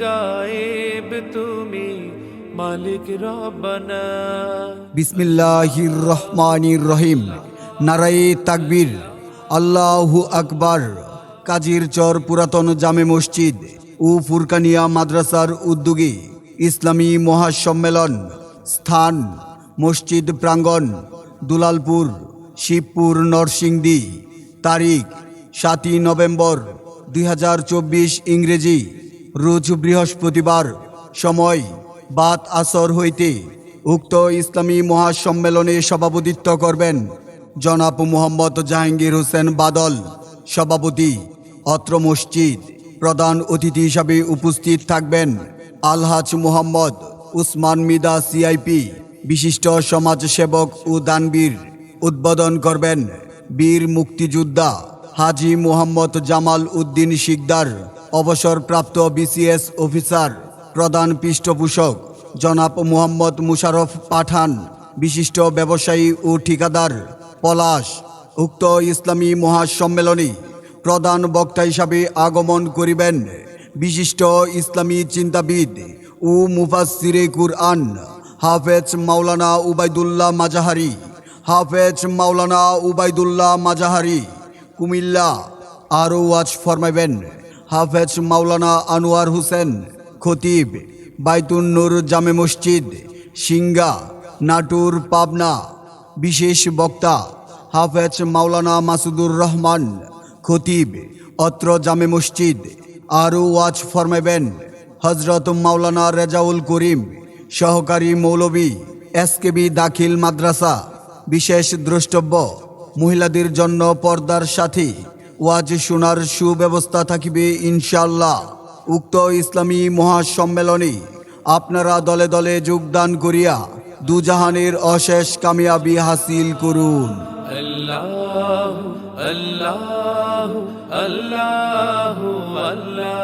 গায়েব তুমি মালিক রব্বানা। বিসমিল্লাহির রহমানির রহিম। নারায়ে তাকবীর। আল্লাহু আকবার। কাজীর চর পুরাতন জামে মসজিদ ও ফুরকানিয়া মাদ্রাসার উদ্যোগে ইসলামী মহাসম্মেলন, স্থান, মসজিদ প্রাঙ্গণ, দুলালপুর, শিবপুর, নরসিংদী, তারিখ সাতই নভেম্বর দুই হাজার চব্বিশ ইংরেজি। রোজ বৃহস্পতিবার সময় বাত আসর হইতে উক্ত ইসলামী মহাসম্মেলনে সভাপতিত্ব করবেন জনাব মোহাম্মদ জাহাঙ্গীর হোসেন বাদল, সভাপতি, অত্র মসজিদ প্রধান অতিথি হিসাবে উপস্থিত থাকবেন আলহাজ মোহাম্মদ উসমান মিদা সিআইপি বিশিষ্ট সমাজসেবক ও দানবীর। উদ্বোধন করবেন বীর মুক্তিযোদ্ধা হাজি মোহাম্মদ জামাল উদ্দিন শিকদার। অবসরপ্রাপ্ত বিসিএস অফিসার প্রধান পৃষ্ঠপোষক, জনাব মোহাম্মদ মুশারফ পাঠান, বিশিষ্ট ব্যবসায়ী ও ঠিকাদার, পলাশ, উক্ত ইসলামী মহাসম্মেলনে, প্রধান বক্তা হিসাবে আগমন করিবেন, বিশিষ্ট ইসলামী চিন্তাবিদ ও মুফাসিরে কুরআন, হাফেজ মাওলানা উবায়দুল্লাহ মাজাহারি, হাফেজ মাওলানা উবায়দুল্লাহ মাজাহারি, কুমিল্লা, আরও ওয়াজ ফরমাইবেন। হাফেজ মাওলানা আনোয়ার হোসেন, খতিব বাইতুন নূর জামে মসজিদ, সিঙ্গা, নাটুর, পাবনা, বিশেষ বক্তা হাফেজ মাওলানা মাসুদুর রহমান, খতিব অত্র জামে মসজিদ, আরও ওয়াজ ফরমাইবেন হজরত মাওলানা রেজাউল করিম, সহকারী মৌলবী, এসকেবি দাখিল মাদ্রাসা, বিশেষ দ্রষ্টব্য, মহিলাদের জন্য পর্দার সাথে ওয়াজ শোনার সুব্যবস্থা থাকিবে ইনশাল্লাহ উক্ত ইসলামী মহাসম্মেলনে আপনারা দলে দলে যোগদান করিয়া দুজাহানের অশেষ কামিয়াবি হাসিল করুন। আল্লাহ আল্লাহ আল্লাহ আল্লাহ।